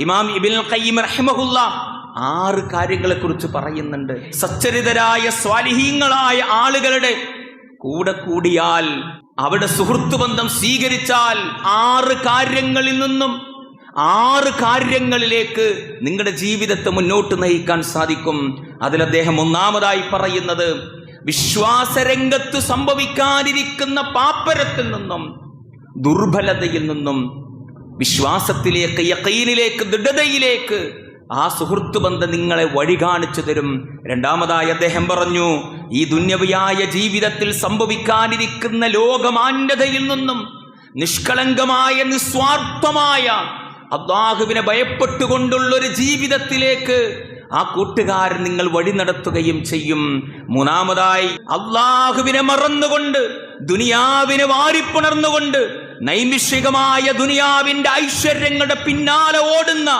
ഇമാം ഇബിൻ ഖയ്യിം റഹിമഹുല്ല ആറ് കാര്യങ്ങളെ കുറിച്ച് പറയുന്നുണ്ട്. സച്ചരിതരായ സ്വാലിഹീങ്ങളായ ആളുകളുടെ കൂടെ കൂടിയാൽ അവിടെ സുഹൃത്തു ബന്ധം സ്വീകരിച്ചാൽ ആറ് കാര്യങ്ങളിൽ നിന്നും ആറ് കാര്യങ്ങളിലേക്ക് നിങ്ങളുടെ ജീവിതത്തെ മുന്നോട്ട് നയിക്കാൻ സാധിക്കും. അതിൽ അദ്ദേഹം ഒന്നാമതായി പറയുന്നത് വിശ്വാസരംഗത്ത് സംഭവിക്കാനിരിക്കുന്ന പാപ്പരത്തിൽ നിന്നും ദുർബലതയിൽ നിന്നും വിശ്വാസത്തിലേക്ക് യക്കയിലേക്ക് ദൃഢതയിലേക്ക് ആ സുഹൃത്തു ബന്ധം നിങ്ങളെ വഴി കാണിച്ചു തരും. രണ്ടാമതായി അദ്ദേഹം പറഞ്ഞു ഈ ദുന്യവിയായ ജീവിതത്തിൽ സംഭവിക്കാനിരിക്കുന്ന ലോകമാന്യതയിൽ നിന്നും നിഷ്കളങ്കമായ നിസ്വാർത്ഥമായ അള്ളാഹുവിനെ ഭയപ്പെട്ടുകൊണ്ടുള്ളൊരു ജീവിതത്തിലേക്ക് ആ കൂട്ടുകാരൻ നിങ്ങൾ വഴി നടത്തുകയും ചെയ്യും. മൂന്നാമതായി അള്ളാഹുവിനെ മറന്നുകൊണ്ട് ദുനിയാവിനെ വാരിപ്പുണർന്നുകൊണ്ട് നൈമിഷികമായ ദുനിയാവിന്റെ ഐശ്വര്യങ്ങളുടെ പിന്നാലെ ഓടുന്ന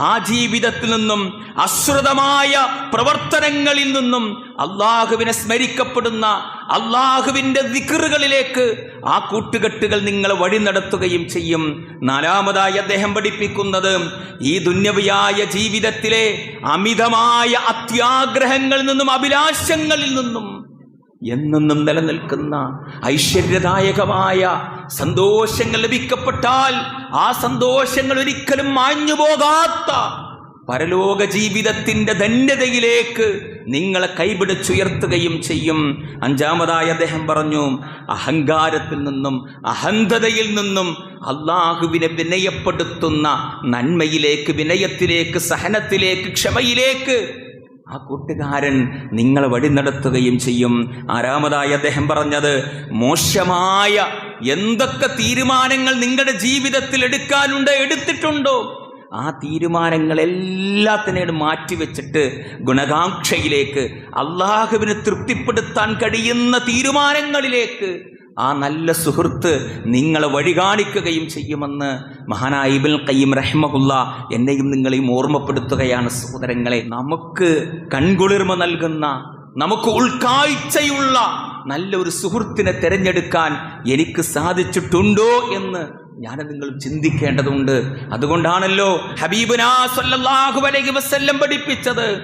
ആ ജീവിതത്തിൽ നിന്നും അശ്രുതമായ പ്രവർത്തനങ്ങളിൽ നിന്നും അള്ളാഹുവിനെ സ്മരിക്കപ്പെടുന്ന അള്ളാഹുവിന്റെ ദിക്കറുകളിലേക്ക് ആ കൂട്ടുകെട്ടുകൾ നിങ്ങൾ വഴി നടത്തുകയും ചെയ്യും. നാലാമതായി അദ്ദേഹം പഠിപ്പിക്കുന്നത് ഈ ദുന്യവിയായ ജീവിതത്തിലെ അമിതമായ അത്യാഗ്രഹങ്ങളിൽ നിന്നും അഭിലാഷങ്ങളിൽ നിന്നും എന്നെന്നും നിലനിൽക്കുന്ന ഐശ്വര്യദായകമായ സന്തോഷങ്ങൾ ലഭിക്കപ്പെട്ടാൽ ആ സന്തോഷങ്ങൾ ഒരിക്കലും മാഞ്ഞു പോകാത്ത പരലോക ജീവിതത്തിന്റെ ധന്യതയിലേക്ക് നിങ്ങളെ കൈപിടിച്ചുയർത്തുകയും ചെയ്യും. അഞ്ചാമതായി അദ്ദേഹം പറഞ്ഞു അഹങ്കാരത്തിൽ നിന്നും അഹന്തതയിൽ നിന്നും അള്ളാഹുവിനെ വിനയപ്പെടുത്തുന്ന നന്മയിലേക്ക് വിനയത്തിലേക്ക് സഹനത്തിലേക്ക് ക്ഷമയിലേക്ക് ആ കൂട്ടുകാരൻ നിങ്ങളെ വഴി നടത്തുകയും ചെയ്യും. ആരാമതായി അദ്ദേഹം പറഞ്ഞത് മോശമായ എന്തൊക്കെ തീരുമാനങ്ങൾ നിങ്ങളുടെ ജീവിതത്തിൽ എടുക്കാനുണ്ട് എടുത്തിട്ടുണ്ടോ? ആ തീരുമാനങ്ങളെല്ലാത്തിനേട് മാറ്റിവെച്ചിട്ട് ഗുണകാംക്ഷയിലേക്ക് അള്ളാഹുവിനെ തൃപ്തിപ്പെടുത്താൻ കഴിയുന്ന തീരുമാനങ്ങളിലേക്ക് ആ നല്ല സുഹൃത്ത് നിങ്ങളെ വഴി കാണിക്കുകയും ചെയ്യുമെന്ന് മഹാനായ ഇബിൽ കയ്യം റഹ്മഹുല്ല എന്നെയും നിങ്ങളെയും ഓർമ്മപ്പെടുത്തുകയാണ് സഹോദരങ്ങളെ. നമുക്ക് കൺകുളിർമ നൽകുന്ന നമുക്ക് ഉൾക്കാഴ്ചയുള്ള നല്ല ഒരു സുഹൃത്തിനെ തിരഞ്ഞെടുക്കാൻ എനിക്ക് സാധിച്ചിട്ടുണ്ടോ എന്ന് ഞാൻ നിങ്ങൾ ചിന്തിക്കേണ്ടതുണ്ട്. അതുകൊണ്ടാണല്ലോ അലൈഹി പഠിപ്പിച്ചത്.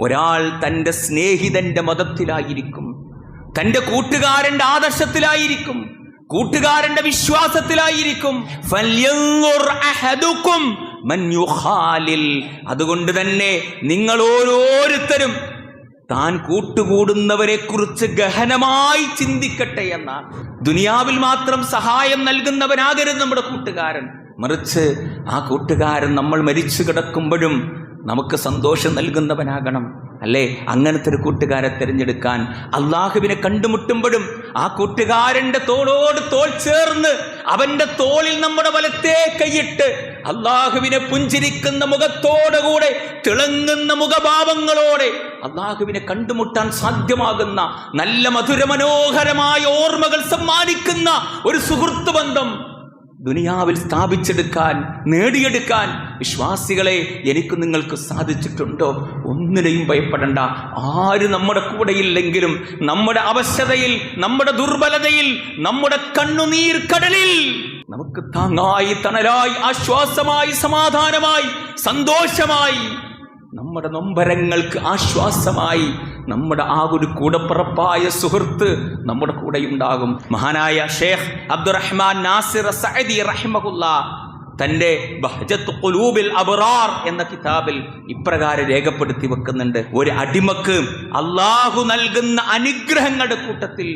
ഒരാൾ തന്റെ സ്നേഹിതന്റെ മതത്തിലായിരിക്കും. തന്റെ കൂട്ടുകാരന്റെ ആദർശത്തിലായിരിക്കും. കൂട്ടുകാരന്റെ വിശ്വാസത്തിലായിരിക്കും. അതുകൊണ്ട് തന്നെ നിങ്ങൾ ഓരോരുത്തരും താൻ കൂട്ടുകൂടുന്നവരെ കുറിച്ച് ഗഹനമായി ചിന്തിക്കട്ടെ എന്നാണ്. ദുനിയാവിൽ മാത്രം സഹായം നൽകുന്നവനാകരുത് നമ്മുടെ കൂട്ടുകാരൻ. മറിച്ച് ആ കൂട്ടുകാരൻ നമ്മൾ മരിച്ചു കിടക്കുമ്പോഴും നമുക്ക് സന്തോഷം നൽകുന്നവനാകണം. അല്ലേ? അങ്ങനത്തെ ഒരു കൂട്ടുകാരെ തിരഞ്ഞെടുക്കാൻ അള്ളാഹുവിനെ കണ്ടുമുട്ടുമ്പോഴും ആ കൂട്ടുകാരന്റെ തോളോട് തോൾ ചേർന്ന് അവന്റെ തോളിൽ നമ്മുടെ വലത്തെ കൈയിട്ട് അള്ളാഹുവിനെ പുഞ്ചിരിക്കുന്ന മുഖത്തോടുകൂടെ തിളങ്ങുന്ന മുഖഭാവങ്ങളോടെ അള്ളാഹുവിനെ കണ്ടുമുട്ടാൻ സാധ്യമാകുന്ന നല്ല മധുരമനോഹരമായ ഓർമ്മകൾ സമ്മാനിക്കുന്ന ഒരു സുഹൃത്ത് ബന്ധം ദുനിയാവിൽ സ്ഥാപിച്ചെടുക്കാൻ നേടിയെടുക്കാൻ വിശ്വാസികളെ എനിക്ക് നിങ്ങൾക്ക് സാധിച്ചിട്ടുണ്ടോ? ഒന്നിനെയും ഭയപ്പെടണ്ട. ആര് നമ്മുടെ കൂടെയില്ലെങ്കിലും നമ്മുടെ അവശതയിൽ നമ്മുടെ ദുർബലതയിൽ നമ്മുടെ കണ്ണുനീർ കടലിൽ നമുക്ക് താങ്ങായി തണലായി ആശ്വാസമായി സമാധാനമായി സന്തോഷമായി നമ്മുടെ നൊമ്പരങ്ങൾക്ക് ആശ്വാസമായി നമ്മുടെ ആ ഒരു കൂടപ്പിറപ്പായ സുഹൃത്ത് നമ്മുടെ കൂടെ ഉണ്ടാകും. മഹാനായ ഷേഖ് അബ്ദുറഹ്മാൻ നാസിർ സഅദി റഹ്മുല്ല തന്റെ ബഹജത്ത് ഖുലൂബിൽ അബറാർ എന്ന കിതാബിൽ ഇപ്രകാരം രേഖപ്പെടുത്തി വെക്കുന്നുണ്ട്. ഒരു അടിമക്ക് അള്ളാഹു നൽകുന്ന അനുഗ്രഹങ്ങളുടെ കൂട്ടത്തിൽ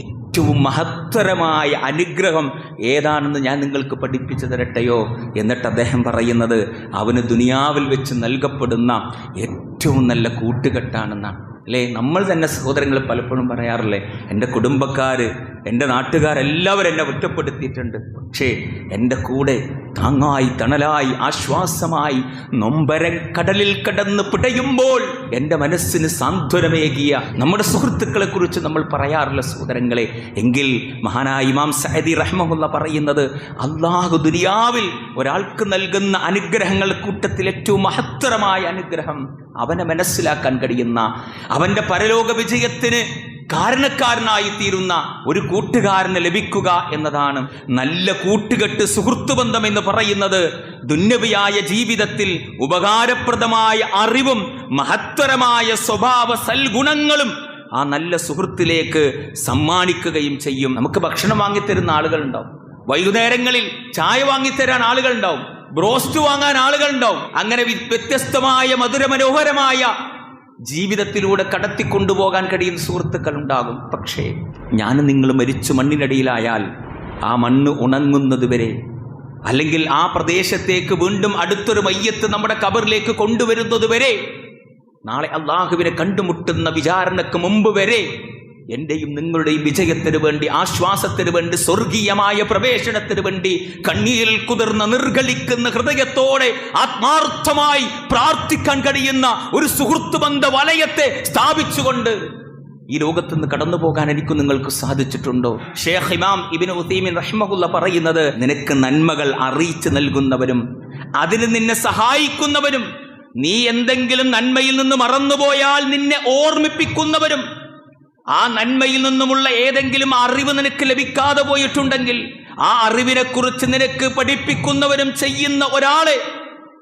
ഏറ്റവും മഹത്തരമായ അനുഗ്രഹം ഏതാണെന്ന് ഞാൻ നിങ്ങൾക്ക് പഠിപ്പിച്ചു തരട്ടെയോ എന്നിട്ട് അദ്ദേഹം പറയുന്നത് അവന് ദുനിയാവിൽ വെച്ച് നൽകപ്പെടുന്ന ഏറ്റവും നല്ല കൂട്ടുകെട്ടാണെന്നാണ്. അല്ലേ? നമ്മൾ തന്നെ സഹോദരങ്ങൾ പലപ്പോഴും പറയാറില്ലേ എന്റെ കുടുംബക്കാർ എന്റെ നാട്ടുകാരെല്ലാവരും എന്നെ ഒറ്റപ്പെടുത്തിയിട്ടുണ്ട്. പക്ഷേ എന്റെ കൂടെ താങ്ങായി തണലായി ആശ്വാസമായി നൊമ്പര കടലിൽ കടന്ന് പിടയുമ്പോൾ എന്റെ മനസ്സിന് സാന്ത്വനമേകിയ നമ്മുടെ സുഹൃത്തുക്കളെക്കുറിച്ച് നമ്മൾ പറയാറില്ല സഹോദരങ്ങളെ. എങ്കിൽ മഹാനായ ഇമാം സഹദി റഹ്മുള്ള പറയുന്നത് അള്ളാഹു ദുനിയാവിൽ ഒരാൾക്ക് നൽകുന്ന അനുഗ്രഹങ്ങൾ കൂട്ടത്തിൽ ഏറ്റവും മഹത്തരമായ അനുഗ്രഹം അവനെ മനസ്സിലാക്കാൻ കഴിയുന്ന അവന്റെ പരലോക വിജയത്തിന് കാരണക്കാരനായി തീരുന്ന ഒരു കൂട്ടുകാരന് ലഭിക്കുക എന്നതാണ് നല്ല കൂട്ടുകെട്ട് സുഹൃത്തുബന്ധം എന്ന് പറയുന്നത്. ദുന്യവിയായ ജീവിതത്തിൽ ഉപകാരപ്രദമായ അറിവും മഹത്തരമായ സ്വഭാവ സൽഗുണങ്ങളും ആ നല്ല സുഹൃത്തിലേക്ക് സമ്മാനിക്കുകയും ചെയ്യും. നമുക്ക് ഭക്ഷണം വാങ്ങിത്തരുന്ന ആളുകളുണ്ടാവും. വൈകുന്നേരങ്ങളിൽ ചായ വാങ്ങിത്തരാൻ ആളുകളുണ്ടാവും. ബ്രോസ്റ്റ് വാങ്ങാൻ ആളുകളുണ്ടാവും. അങ്ങനെ വ്യത്യസ്തമായ മധുരമനോഹരമായ ജീവിതത്തിലൂടെ കടത്തിക്കൊണ്ടുപോകാൻ കഴിയുന്ന സുഹൃത്തുക്കൾ ഉണ്ടാകും പക്ഷേ ഞാൻ നിങ്ങൾ മരിച്ചു മണ്ണിനടിയിലായാൽ ആ മണ്ണ് ഉണങ്ങുന്നത് വരെ അല്ലെങ്കിൽ ആ പ്രദേശത്തേക്ക് വീണ്ടും അടുത്തൊരു മയ്യത്ത് നമ്മുടെ കബറിലേക്ക് കൊണ്ടുവരുന്നത് വരെ നാളെ അള്ളാഹുവിനെ കണ്ടുമുട്ടുന്ന വിചാരണക്ക് മുമ്പ് വരെ എന്റെയും നിങ്ങളുടെയും വിജയത്തിന് വേണ്ടി ആശ്വാസത്തിന് വേണ്ടി സ്വർഗീയമായ പ്രവേശനത്തിന് വേണ്ടി കണ്ണീരിൽ കുതിർന്ന നിർഗളിക്കുന്ന ഹൃദയത്തോടെ ആത്മാർത്ഥമായി പ്രാർത്ഥിക്കാൻ കഴിയുന്ന ഒരു സുഹൃത്ത് ബന്ധ വലയത്തെ സ്ഥാപിച്ചുകൊണ്ട് ഈ ലോകത്ത് നിന്ന് കടന്നു പോകാൻ എനിക്ക് നിങ്ങൾക്ക് സാധിച്ചിട്ടുണ്ടോ? ഷേഖ് ഇമാം ഇബിൻ ഉസീമിൻ റഹ്മഹുല്ല പറയുന്നത് നിനക്ക് നന്മകൾ അറിയിച്ചു നൽകുന്നവരും അതിന് നിന്നെ സഹായിക്കുന്നവരും നീ എന്തെങ്കിലും നന്മയിൽ നിന്ന് മറന്നുപോയാൽ നിന്നെ ഓർമ്മിപ്പിക്കുന്നവരും ആ നന്മയിൽ നിന്നുമുള്ള ഏതെങ്കിലും അറിവ് നിനക്ക് ലഭിക്കാതെ പോയിട്ടുണ്ടെങ്കിൽ ആ അറിവിനെക്കുറിച്ച് നിനക്ക് പഠിപ്പിക്കുന്നവരും ചെയ്യുന്ന ഒരാളെ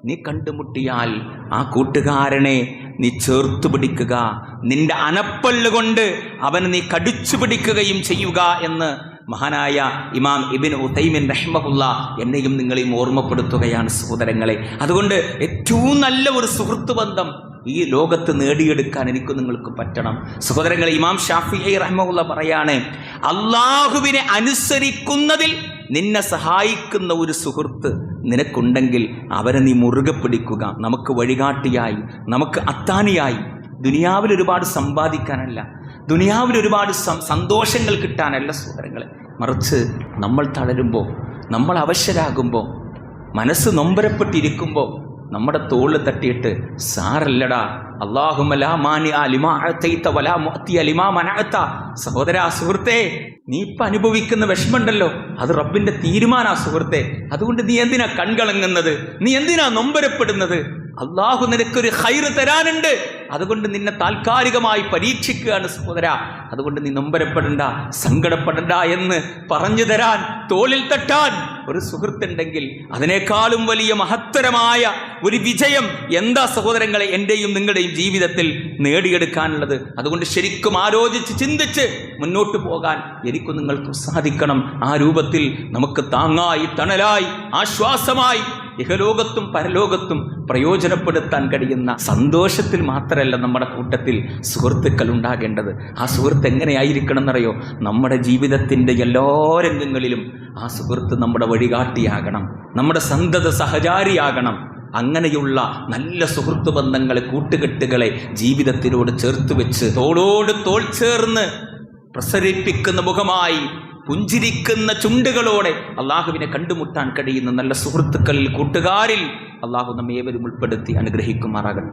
നീ കണ്ടുമുട്ടിയാൽ ആ കൂട്ടുകാരനെ നീ ചേർത്തു പിടിക്കുക. നിന്റെ അനപ്പള്ള് കൊണ്ട് അവനെ നീ കടിച്ചു പിടിക്കുകയും ചെയ്യുക എന്ന് മഹാനായ ഇമാം ഇബിൻ ഉത്തൈമിൻ റഹ്മഹുല്ല എന്നെയും നിങ്ങളെയും ഓർമ്മപ്പെടുത്തുകയാണ് സഹോദരങ്ങളെ. അതുകൊണ്ട് ഏറ്റവും നല്ല ഒരു സുഹൃത്ത് ബന്ധം ഈ ലോകത്ത് നേടിയെടുക്കാൻ എനിക്ക് നിങ്ങൾക്ക് പറ്റണം. സഹോദരങ്ങൾ ഇമാം ഷാഫി റഹ്മുള്ള പറയാണ് അള്ളാഹുവിനെ അനുസരിക്കുന്നതിൽ നിന്നെ സഹായിക്കുന്ന ഒരു സുഹൃത്ത് നിനക്കുണ്ടെങ്കിൽ അവരെ നീ മുറുകെ പിടിക്കുക. നമുക്ക് വഴികാട്ടിയായി നമുക്ക് അത്താനിയായി ദുനിയാവിൽ ഒരുപാട് സമ്പാദിക്കാനല്ല ദുനിയാവിൽ ഒരുപാട് സന്തോഷങ്ങൾ കിട്ടാനല്ല സഹോദരങ്ങളെ. മറിച്ച് നമ്മൾ തളരുമ്പോൾ നമ്മൾ അവശരാകുമ്പോൾ മനസ്സ് നൊമ്പരപ്പെട്ടിരിക്കുമ്പോൾ നമ്മുടെ തോളിൽ തട്ടിയിട്ട് സാറല്ലടാ സഹോദര സുഹൃത്തെ നീ ഇപ്പൊ അനുഭവിക്കുന്ന വിഷമുണ്ടല്ലോ അത് റബ്ബിന്റെ തീരുമാനാ സുഹൃത്തെ. അതുകൊണ്ട് നീ എന്തിനാ കൺകളങ്ങുന്നത് നീ എന്തിനാ നൊമ്പരപ്പെടുന്നത്? അള്ളാഹു നിനക്കൊരു ഹൈറ് തരാനുണ്ട്. അതുകൊണ്ട് നിന്നെ താൽക്കാലികമായി പരീക്ഷിക്കുകയാണ് സഹോദര. അതുകൊണ്ട് നീ നൊമ്പരപ്പെടണ്ട സങ്കടപ്പെടണ്ട എന്ന് പറഞ്ഞു തരാൻ തോളിൽ തട്ടാൻ ഒരു സുഹൃത്തുണ്ടെങ്കിൽ അതിനേക്കാളും വലിയ മഹത്തരമായ ഒരു വിജയം എന്താ സഹോദരങ്ങളെ എന്റെയും നിങ്ങളുടെയും ജീവിതത്തിൽ നേടിയെടുക്കാനുള്ളത്? അതുകൊണ്ട് ശരിക്കും ആലോചിച്ച് ചിന്തിച്ച് മുന്നോട്ട് പോകാൻ എനിക്കും നിങ്ങൾക്കും സാധിക്കണം. ആ രൂപത്തിൽ നമുക്ക് താങ്ങായി തണലായി ആശ്വാസമായി ഇഹലോകത്തും പരലോകത്തും പ്രയോജനപ്പെടുത്താൻ കഴിയുന്ന സന്തോഷത്തിൽ മാത്രമല്ല നമ്മുടെ കൂട്ടത്തിൽ സുഹൃത്തുക്കൾ ഉണ്ടാകേണ്ടത്. ആ സുഹൃത്ത് എങ്ങനെയായിരിക്കണം എന്നറിയോ നമ്മുടെ ജീവിതത്തിന്റെ എല്ലാ രംഗങ്ങളിലും ആ സുഹൃത്ത് നമ്മുടെ വഴികാട്ടിയാകണം. നമ്മുടെ സന്തത സഹചാരിയാകണം. അങ്ങനെയുള്ള നല്ല സുഹൃത്ത് ബന്ധങ്ങളെ കൂട്ടുകെട്ടുകളെ ജീവിതത്തിനോട് ചേർത്ത് വെച്ച് തോളോട് തോൾ ചേർന്ന് പ്രസരിപ്പിക്കുന്ന മുഖമായി പുഞ്ചിരിക്കുന്ന ചുണ്ടുകളോടെ അള്ളാഹുവിനെ കണ്ടുമുട്ടാൻ കഴിയുന്ന നല്ല സുഹൃത്തുക്കളിൽ കൂട്ടുകാരിൽ അള്ളാഹു നമ്മേവരും ഉൾപ്പെടുത്തി അനുഗ്രഹിക്കുമാറാകട്ടെ.